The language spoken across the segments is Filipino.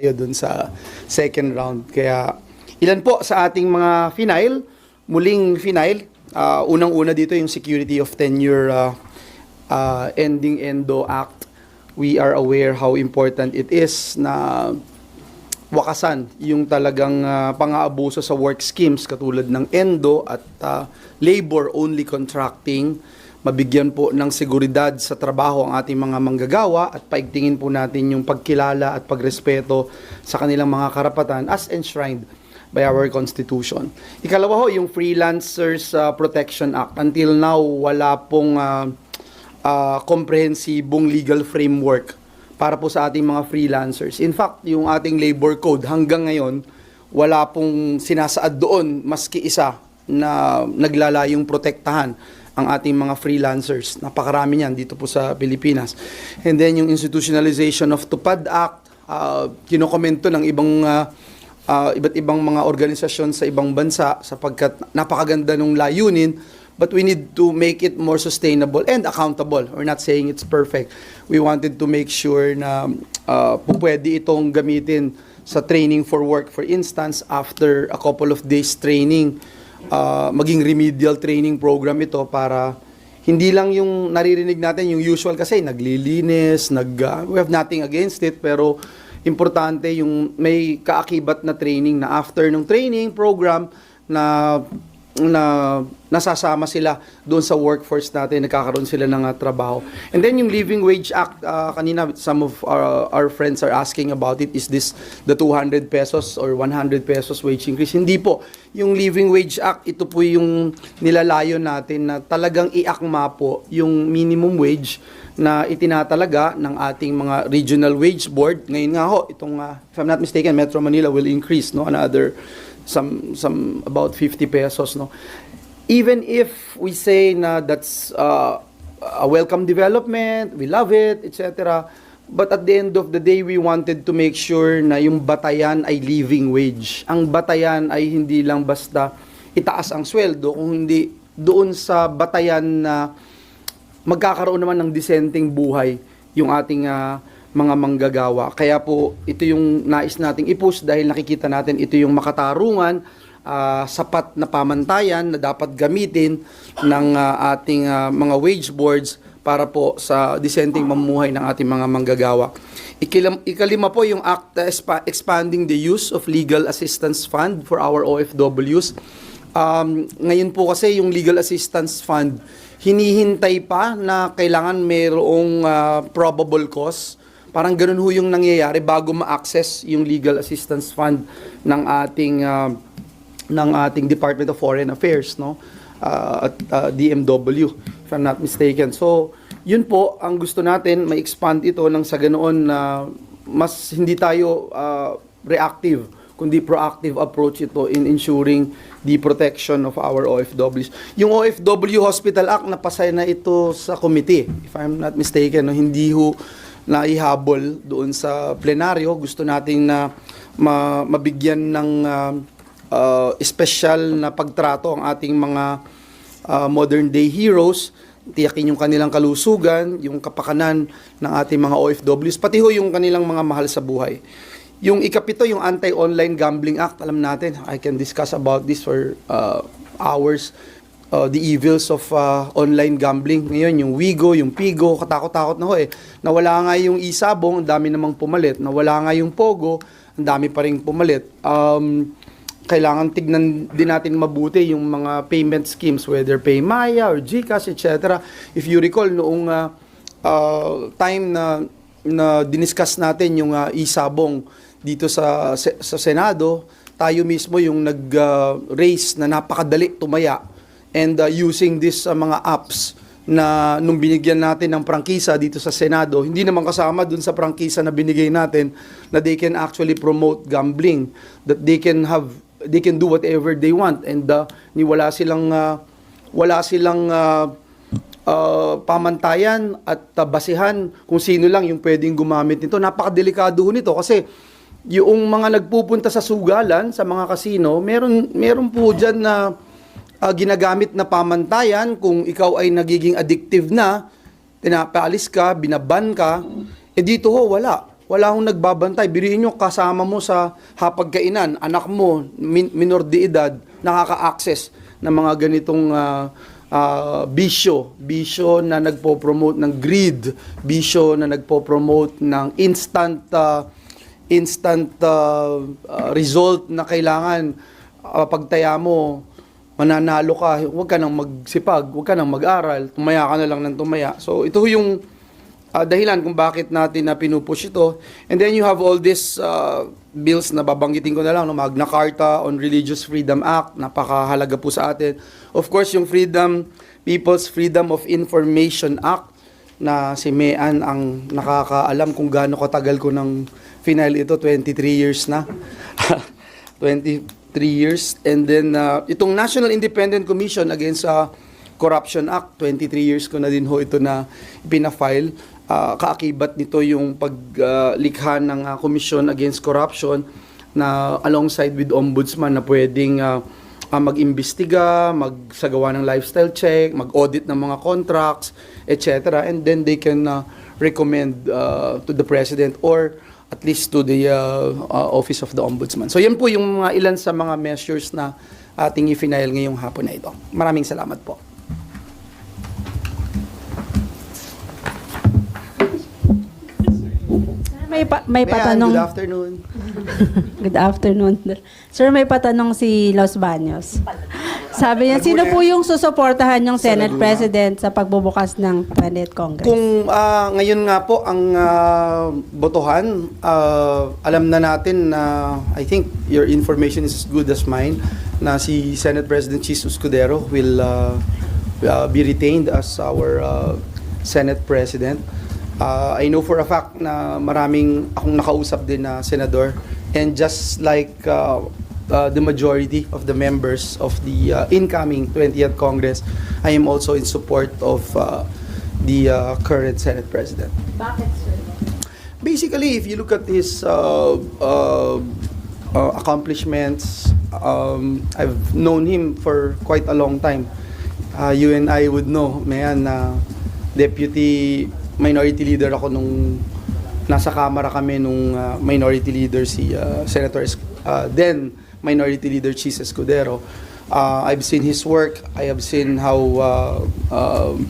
tayo dun sa second round. Kaya ilan po sa ating mga final, muling final, ah, unang-una dito yung Security of Tenure ah, ah, Ending Endo Act. We are aware how important it is na wakasan yung talagang ah, pang-aabuso sa work schemes katulad ng endo at ah, labor-only contracting. Mabigyan po ng seguridad sa trabaho ang ating mga manggagawa at paigtingin po natin yung pagkilala at pagrespeto sa kanilang mga karapatan as enshrined by our Constitution. Ikalawa ho, yung Freelancers ah, Protection Act. Until now, wala pong ah, ah, komprehensibong legal framework para po sa ating mga freelancers. In fact, yung ating labor code hanggang ngayon, wala pong sinasaad doon maski isa na naglalayong protektahan ang ating mga freelancers. Napakarami niyan dito po sa Pilipinas. And then yung institutionalization of TUPAD Act, uh, kinokomento ng ibang uh, uh, iba't ibang mga organisasyon sa ibang bansa sapagkat napakaganda ng layunin but we need to make it more sustainable and accountable. We're not saying it's perfect. We wanted to make sure na uh, pwede itong gamitin sa training for work. For instance, after a couple of days training, uh, maging remedial training program ito para hindi lang yung naririnig natin yung usual kasi naglilinis, nag uh, we have nothing against it pero importante yung may kaakibat na training na after ng training program na na nasasama sila doon sa workforce natin, nagkakaroon sila ng uh, trabaho. And then yung Living Wage Act, uh, kanina some of our, our friends are asking about it, is this the 200 pesos or 100 pesos wage increase? Hindi po. Yung Living Wage Act, ito po yung nilalayo natin na talagang iakma po yung minimum wage na itinatalaga ng ating mga regional wage board. Ngayon nga ho, itong, uh, if I'm not mistaken, Metro Manila will increase no another some some about 50 pesos no? Even if we say na that's uh, a welcome development we love it etc but at the end of the day we wanted to make sure na yung batayan ay living wage. Ang batayan ay hindi lang basta itaas ang sweldo kung hindi doon sa batayan na magkakaroon naman ng disenteng buhay yung ating uh, mga manggagawa. Kaya po ito yung nais nating i-push dahil nakikita natin ito yung makatarungan, uh, sapat na pamantayan na dapat gamitin ng uh, ating uh, mga wage boards para po sa dissenting mamuhay ng ating mga manggagawa. Ikilam, ikalima po yung act expanding the use of legal assistance fund for our OFWs. Um, ngayon po kasi yung legal assistance fund hinihintay pa na kailangan mayroong uh, probable cause Parang ganun ho yung nangyayari bago ma-access yung legal assistance fund ng ating uh, ng ating Department of Foreign Affairs, no? Uh, at uh, DMW, if I'm not mistaken. So, yun po ang gusto natin, ma-expand ito nang sa ganoon na mas hindi tayo uh, reactive kundi proactive approach ito in ensuring the protection of our OFWs. Yung OFW Hospital Act, napasay na ito sa committee, if I'm not mistaken. No? Hindi ho na ihabol doon sa plenaryo. Gusto nating na ma- mabigyan ng uh, uh, special na pagtrato ang ating mga uh, modern day heroes tiyakin yung kanilang kalusugan, yung kapakanan ng ating mga OFWs, pati ho yung kanilang mga mahal sa buhay. Yung ikapito, yung Anti-Online Gambling Act, alam natin, I can discuss about this for uh, hours uh, the evils of uh, online gambling. Ngayon, yung Wigo, yung Pigo, katakot-takot na ho eh. Nawala nga yung Isabong, ang dami namang pumalit. Nawala nga yung Pogo, ang dami pa rin pumalit. Um, kailangan tignan din natin mabuti yung mga payment schemes, whether Paymaya or GCash, etc. If you recall, noong uh, uh, time na, na diniscuss natin yung uh, Isabong dito sa, sa Senado, tayo mismo yung nag-raise uh, na napakadali tumaya and uh, using this uh, mga apps na nung binigyan natin ng prangkisa dito sa Senado, hindi naman kasama dun sa prangkisa na binigay natin na they can actually promote gambling, that they can have they can do whatever they want and uh, ni wala silang uh, wala silang uh, uh, pamantayan at uh, basihan kung sino lang yung pwedeng gumamit nito. Napakadelikado nito kasi yung mga nagpupunta sa sugalan, sa mga kasino, meron meron po diyan na uh, ginagamit na pamantayan kung ikaw ay nagiging addictive na, pinapaalis ka, binaban ka, eh dito ho, wala. wala akong nagbabantay. Biriin nyo, kasama mo sa hapagkainan, anak mo, min- minor de edad, nakaka-access ng mga ganitong ah, ah, bisyo. Bisyo na nagpo-promote ng greed. Bisyo na nagpo-promote ng instant ah, instant ah, ah, result na kailangan ah, pagtaya mo, mananalo ka, huwag ka nang magsipag, huwag ka nang mag-aral, tumaya ka na lang ng tumaya. So ito yung ah, dahilan kung bakit natin na pinupush ito. And then you have all these ah, bills na babanggitin ko na lang, no? Magna Carta on Religious Freedom Act, napakahalaga po sa atin. Of course, yung Freedom, People's Freedom of Information Act, na si Mean ang nakakaalam kung gaano katagal ko ng final ito, 23 years na. 23 years. And then, uh, itong National Independent Commission Against uh, Corruption Act, 23 years ko na din ho ito na pinafile. Uh, kaakibat nito yung paglikha ng uh, Commission Against Corruption na alongside with Ombudsman na pwedeng uh, uh, mag-imbestiga, magsagawa ng lifestyle check, mag-audit ng mga contracts, etc. And then they can uh, recommend uh, to the President or at least to the uh, uh, Office of the Ombudsman. So yan po yung mga ilan sa mga measures na ating i-file ngayong hapon na ito. Maraming salamat po. May, pa, may Mayan, patanong. good afternoon. Good afternoon. Sir, may patanong si Los Baños. Sabi niya, sino po yung susuportahan yung Senate? President sa pagbubukas ng 20th Congress? Kung ah, ngayon nga po ang ah, botohan, ah, alam na natin na I think your information is as good as mine na si Senate President Chis Escudero will ah, ah, be retained as our ah, Senate President. Ah, I know for a fact na maraming akong nakausap din na senador and just like ah, uh, the majority of the members of the uh, incoming 20th Congress, I am also in support of uh, the uh, current Senate President. Bakit, sir? Basically, if you look at his uh, uh, uh, accomplishments, um, I've known him for quite a long time. Uh, you and I would know, mayan, na deputy minority leader ako nung nasa Kamara kami nung uh, minority leader si uh, Senator uh, then minority leader Chis Escudero. Uh, I've seen his work. I have seen how uh, um,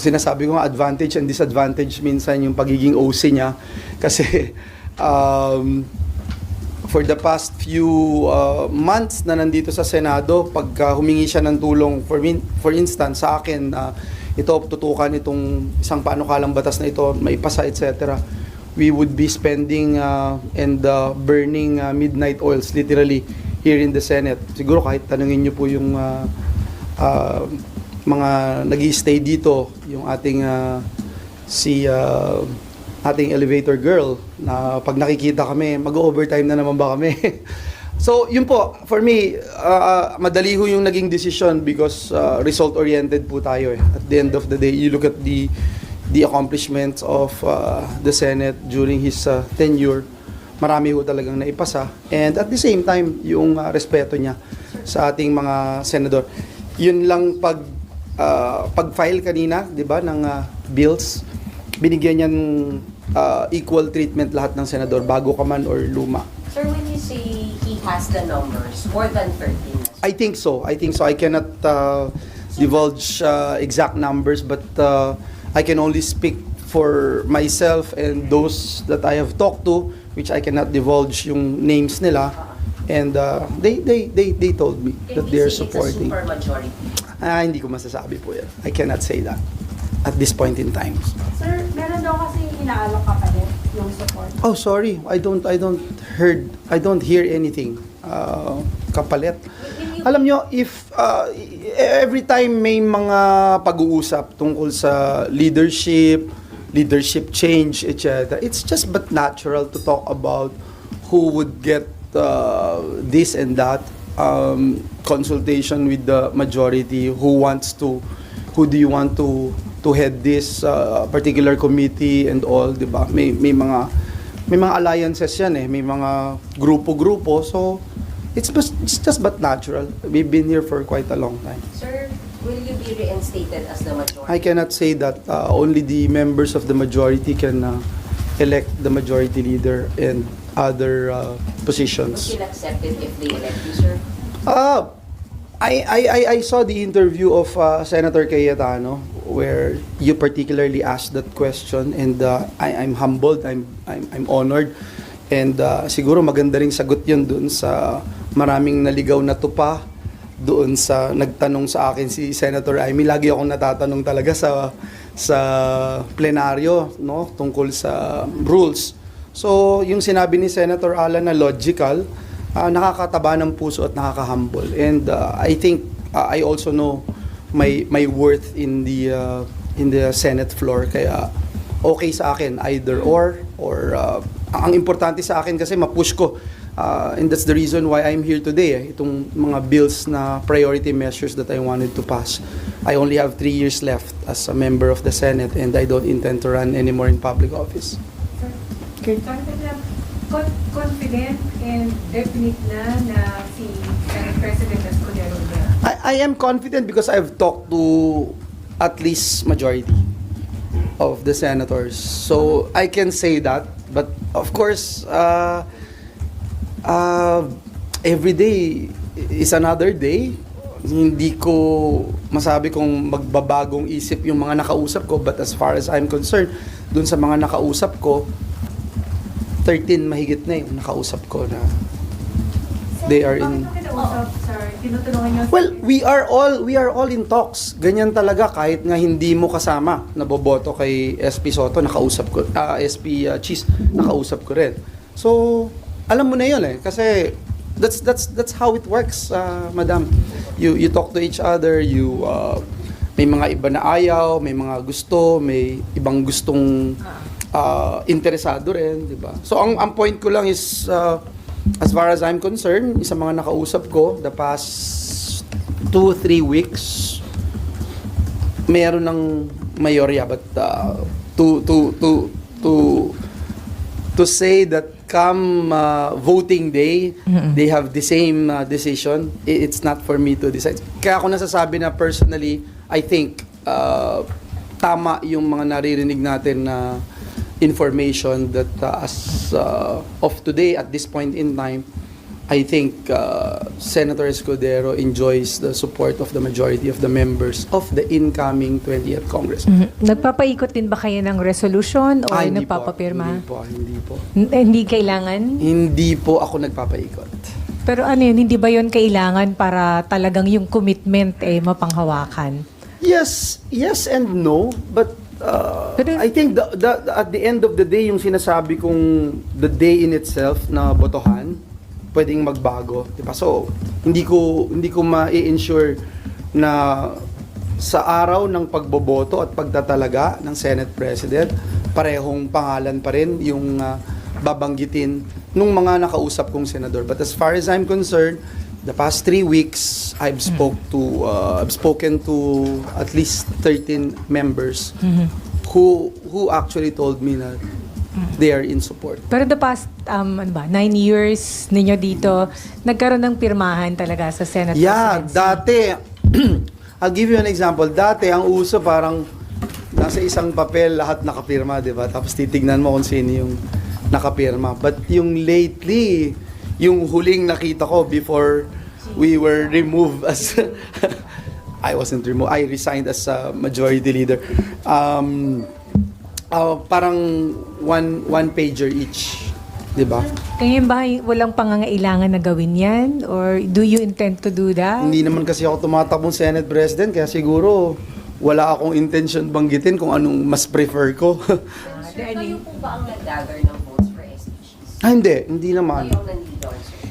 sinasabi ko nga advantage and disadvantage minsan yung pagiging OC niya kasi um, for the past few uh, months na nandito sa Senado pagka humingi siya ng tulong for min- for instance sa akin uh, ito tutukan itong isang panukalang batas na ito maipasa etc we would be spending uh, and uh, burning uh, midnight oils literally here in the Senate siguro kahit tanungin niyo po yung uh, uh, mga nag stay dito, yung ating ah, si ah, ating elevator girl na pag nakikita kami, mag-overtime na naman ba kami? so, yun po, for me, ah, madali ho yung naging decision because ah, result-oriented po tayo eh. At the end of the day, you look at the the accomplishments of ah, the Senate during his ah, tenure, marami ho talagang naipasa. And at the same time, yung ah, respeto niya sa ating mga senador. Yun lang pag ah, pag-file kanina, 'di ba, ng ah, bills, binigyan niya ng ah, equal treatment lahat ng senador bago ka man or luma. Sir, when you say he has the numbers, more than 13 na I think so. I think so. I cannot uh, divulge uh, exact numbers, but uh, I can only speak for myself and those that I have talked to, which I cannot divulge yung names nila. And uh, they, they, they, they told me Can that we they are say supporting. It's a super majority. Ah, hindi ko masasabi po yan. I cannot say that at this point in time. Sir, meron daw kasi inaalok ka pa din yung support. Oh, sorry. I don't I don't heard I don't hear anything. Uh, kapalit. Alam nyo, if uh, every time may mga pag-uusap tungkol sa leadership, leadership change, etc. It's just but natural to talk about who would get uh, this and that um, consultation with the majority who wants to who do you want to to head this uh, particular committee and all, 'di ba? May may mga may mga alliances yan eh, may mga grupo-grupo. So it's just, it's just but natural. We've been here for quite a long time. Sir, will you be reinstated as the majority? I cannot say that uh, only the members of the majority can uh, elect the majority leader and other uh, Would positions. you accept it if they elect you, sir? Uh, I, I, I, I saw the interview of uh, Senator Cayetano where you particularly asked that question and uh, I, I'm humbled, I'm, I'm, I'm honored. And uh, siguro maganda ring sagot yun dun sa maraming naligaw na tupa doon sa nagtanong sa akin si Senator Amy. Lagi akong natatanong talaga sa sa plenaryo no tungkol sa rules. So, yung sinabi ni Senator Alan na logical, ah, nakakataba ng puso at nakakahumble. And ah, I think ah, I also know my my worth in the ah, in the Senate floor kaya okay sa akin either or or ang ang importante sa akin kasi mapush ko Ah, and that's the reason why I'm here today. Eh. Itong mga bills na priority measures that I wanted to pass. I only have three years left as a member of the Senate and I don't intend to run anymore in public office. Con- confident and definite na na si Senate President Escudero. I, I am confident because I've talked to at least majority of the senators. So I can say that. But of course, uh, uh, every day is another day. Hindi ko masabi kung magbabagong isip yung mga nakausap ko. But as far as I'm concerned, dun sa mga nakausap ko, 13 mahigit na yung nakausap ko na they are in... Well, we are all we are all in talks. Ganyan talaga kahit nga hindi mo kasama naboboto kay SP Soto, nakausap ko ah, SP uh, Cheese, nakausap ko rin. So, alam mo na 'yon eh kasi that's that's that's how it works, uh, madam. You you talk to each other, you uh, may mga iba na ayaw, may mga gusto, may ibang gustong uh, interesado rin, di ba? So ang ang point ko lang is uh, as far as I'm concerned, isa mga nakausap ko the past two, three weeks, meron ng mayorya but uh, to to to to to say that come uh, voting day they have the same uh, decision. It's not for me to decide. Kaya ako nasasabi na personally I think uh, tama yung mga naririnig natin na information that uh, as uh, of today at this point in time I think uh, Senator Escudero enjoys the support of the majority of the members of the incoming 20th Congress. Mhm. Nagpapaikot din ba kayo ng resolution o Ah, hindi po. nagpapapirma? Hindi po, hindi po. N- Hindi kailangan? Hindi po ako nagpapaikot. Pero ano yun, hindi ba yun kailangan para talagang yung commitment eh mapanghawakan? Yes, yes and no, but uh, I think the, the- at the end of the day, yung sinasabi kong the day in itself na botohan, pwedeng magbago, 'di ba? So, hindi ko hindi ko ma-ensure na sa araw ng pagboboto at pagtatalaga ng Senate President, parehong pangalan pa rin yung uh, babanggitin nung mga nakausap kong senador. But as far as I'm concerned, the past three weeks, I've spoke to uh, I've spoken to at least 13 members who who actually told me that they are in support. Pero the past, um, ano ba, nine years ninyo dito, nagkaroon ng pirmahan talaga sa Senate Yeah, presidency. dati, I'll give you an example. Dati, ang uso parang nasa isang papel lahat nakapirma, di ba? Tapos titignan mo kung sino yung nakapirma. But yung lately, yung huling nakita ko before we were removed as I wasn't removed. I resigned as a majority leader. Um, uh, parang one one pager each, 'di ba? Ngayon ba walang pangangailangan na gawin yan? Or do you intend to do that? Hindi naman kasi ako tumatakbong Senate President kaya siguro wala akong intention banggitin kung anong mas prefer ko. Sir, kayo po ba ang nag-gather ng votes for SPGs? ah, hindi, hindi naman.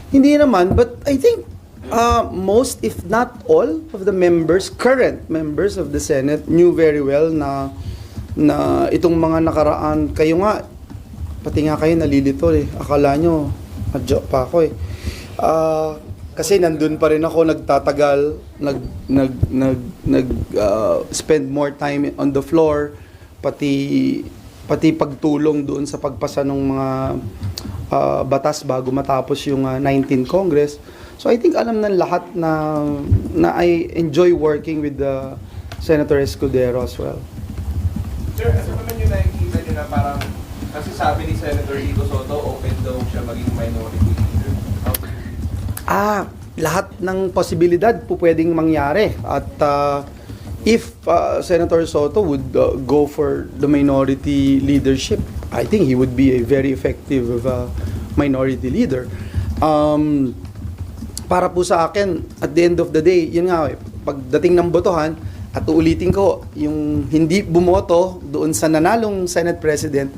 Hindi naman, but I think uh, most, if not all, of the members, current members of the Senate, knew very well na na itong mga nakaraan, kayo nga, pati nga kayo nalilito eh. Akala nyo, adjo pa ako eh. Ah, kasi nandun pa rin ako nagtatagal, nag nag nag nag ah, spend more time on the floor, pati pati pagtulong doon sa pagpasa ng mga ah, batas bago matapos yung ah, 19 Congress. So I think alam ng lahat na na I enjoy working with the Senator Escudero as well. Sir, ano naman yung nakikita nyo na parang Kasi sabi ni Senator Rico Soto, open daw siya maging minority leader. Ah, lahat ng posibilidad po pwedeng mangyari. At ah, if ah, Senator Soto would ah, go for the minority leadership, I think he would be a very effective ah, minority leader. Um, para po sa akin, at the end of the day, yun nga, eh, pagdating ng botohan, at uulitin ko, yung hindi bumoto doon sa nanalong Senate President,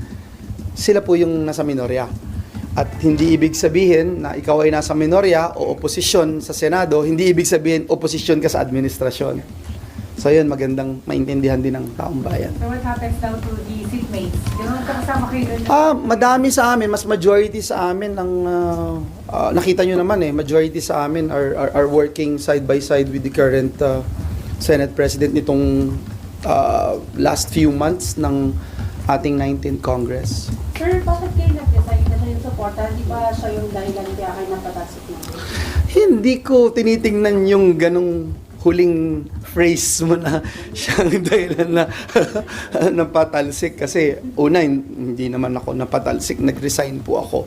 sila po yung nasa minorya. At hindi ibig sabihin na ikaw ay nasa minorya o oposisyon sa Senado, hindi ibig sabihin oposisyon ka sa administrasyon. So yun, magandang maintindihan din ng taong bayan. So what happens now to the seatmates? Gano'n kasama kayo doon? Ah, madami sa amin, mas majority sa amin ang ah, ah, nakita nyo naman eh, majority sa amin are, are, are working side by side with the current ah, Senate President nitong ah, last few months ng ating 19th Congress. Sir, bakit kayo nag-decide na siya yung supporter? Di ba siya yung dahilan kaya kayo napatasok na? Hindi ko tinitingnan yung ganong huling phrase mo na siyang dahilan na napatalsik kasi una hin- hindi naman ako napatalsik nag-resign po ako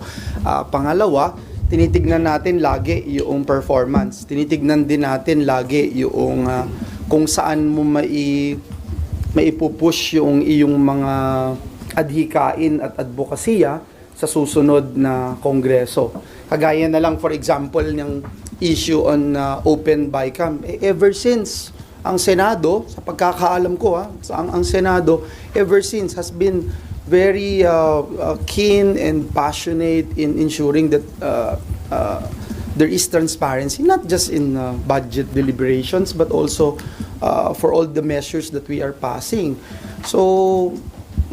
Ah, pangalawa tinitignan natin lagi yung performance tinitignan din natin lagi yung ah, kung saan mo mai maipupush yung iyong mga adhikain at advokasya sa susunod na kongreso. Kagaya na lang for example ng issue on uh, open bycam. Eh, ever since ang Senado, sa pagkakaalam ko ha, ang, ang Senado ever since has been very uh, uh, keen and passionate in ensuring that uh, uh, there is transparency, not just in uh, budget deliberations, but also uh, for all the measures that we are passing. So,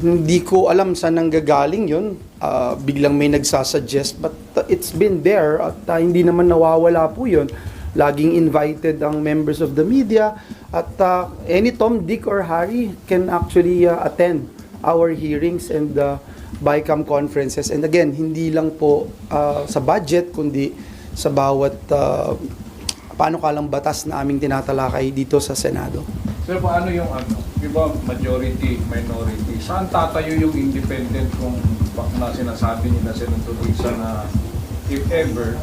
hindi ko alam saan nanggagaling yun. Uh, biglang may nagsasuggest, but uh, it's been there at uh, hindi naman nawawala po yun. Laging invited ang members of the media at uh, any Tom, Dick, or Harry can actually uh, attend our hearings and uh, BICAM conferences. And again, hindi lang po uh, sa budget, kundi sa bawat uh, paano kalang batas na aming tinatalakay dito sa Senado. Sir, paano yung ano? Di ba majority, minority? Saan tatayo yung independent kung na sinasabi nila Senator Risa na if ever,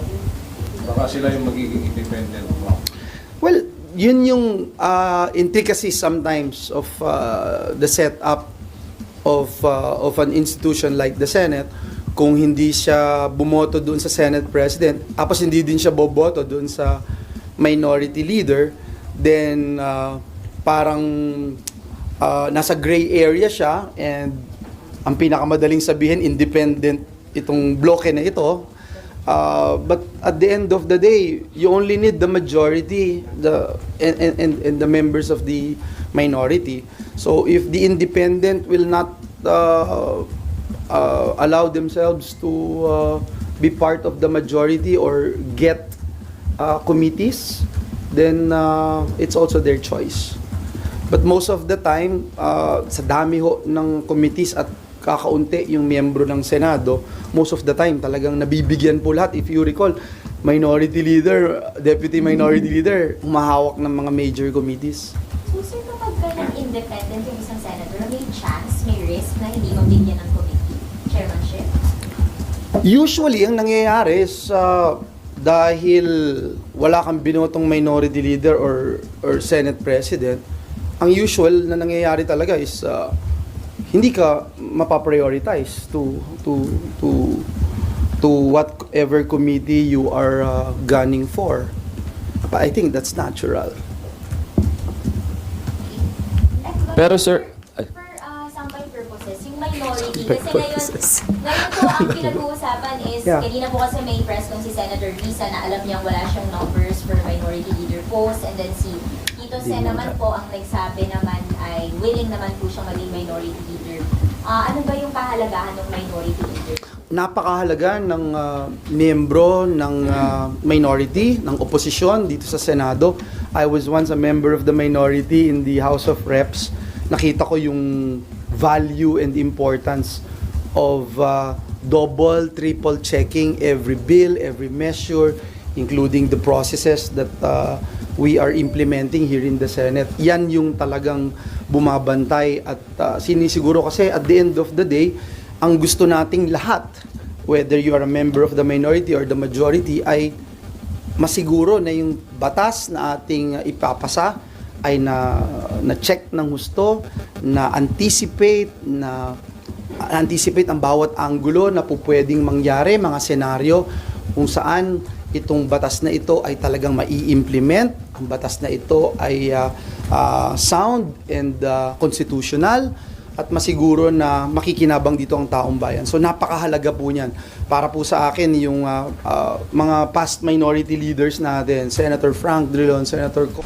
baka sila yung magiging independent? Well, yun yung uh, intricacies sometimes of uh, the setup of uh, of an institution like the Senate kung hindi siya bumoto doon sa Senate President tapos hindi din siya boboto doon sa minority leader then uh, parang uh, nasa gray area siya and ang pinakamadaling sabihin independent itong bloke na ito Uh, but at the end of the day, you only need the majority, the and, and, and, the members of the minority. So if the independent will not uh, uh, allow themselves to uh, be part of the majority or get uh, committees, then uh, it's also their choice. But most of the time, uh, sa dami ho ng committees at kakaunti yung miyembro ng Senado, most of the time talagang nabibigyan po lahat. If you recall, minority leader, deputy minority leader, humahawak ng mga major committees. So, sir, kapag ka independent yung isang senator, may chance, may risk na hindi mabigyan ng? Usually, ang nangyayari is uh, dahil wala kang binotong minority leader or, or Senate President, ang usual na nangyayari talaga is uh, hindi ka mapaprioritize to to to to whatever committee you are uh, gunning for. But I think that's natural. Pero, sir, ay- For uh, sample purposes, yung minority, Sample kasi purposes. ngayon, ngayon po ang pinag-uusapan is, Yeah. kanina po kasi may press con si Senator Risa na alam niyang wala siyang numbers for minority leader post and then si Tito Sen naman po ang nagsabi naman ay willing naman po siyang maging minority leader. Ah, ano ba yung kahalagahan ng minority leader? napakahalaga ng uh, miyembro ng uh, minority, ng oposisyon dito sa Senado. I was once a member of the minority in the House of Reps. Nakita ko yung value and importance of uh, double, triple checking every bill, every measure, including the processes that uh, we are implementing here in the Senate. Yan yung talagang bumabantay at uh, sinisiguro kasi at the end of the day, ang gusto nating lahat, whether you are a member of the minority or the majority, ay masiguro na yung batas na ating uh, ipapasa ay na na-check ng husto, na anticipate, na anticipate ang bawat anggulo na po pwedeng mangyari, mga senaryo kung saan itong batas na ito ay talagang mai-implement, ang batas na ito ay uh, uh, sound and uh, constitutional, at masiguro na makikinabang dito ang taong bayan. So napakahalaga po niyan. Para po sa akin yung ah, ah, mga past minority leaders natin, Senator Frank Drilon, Senator Co-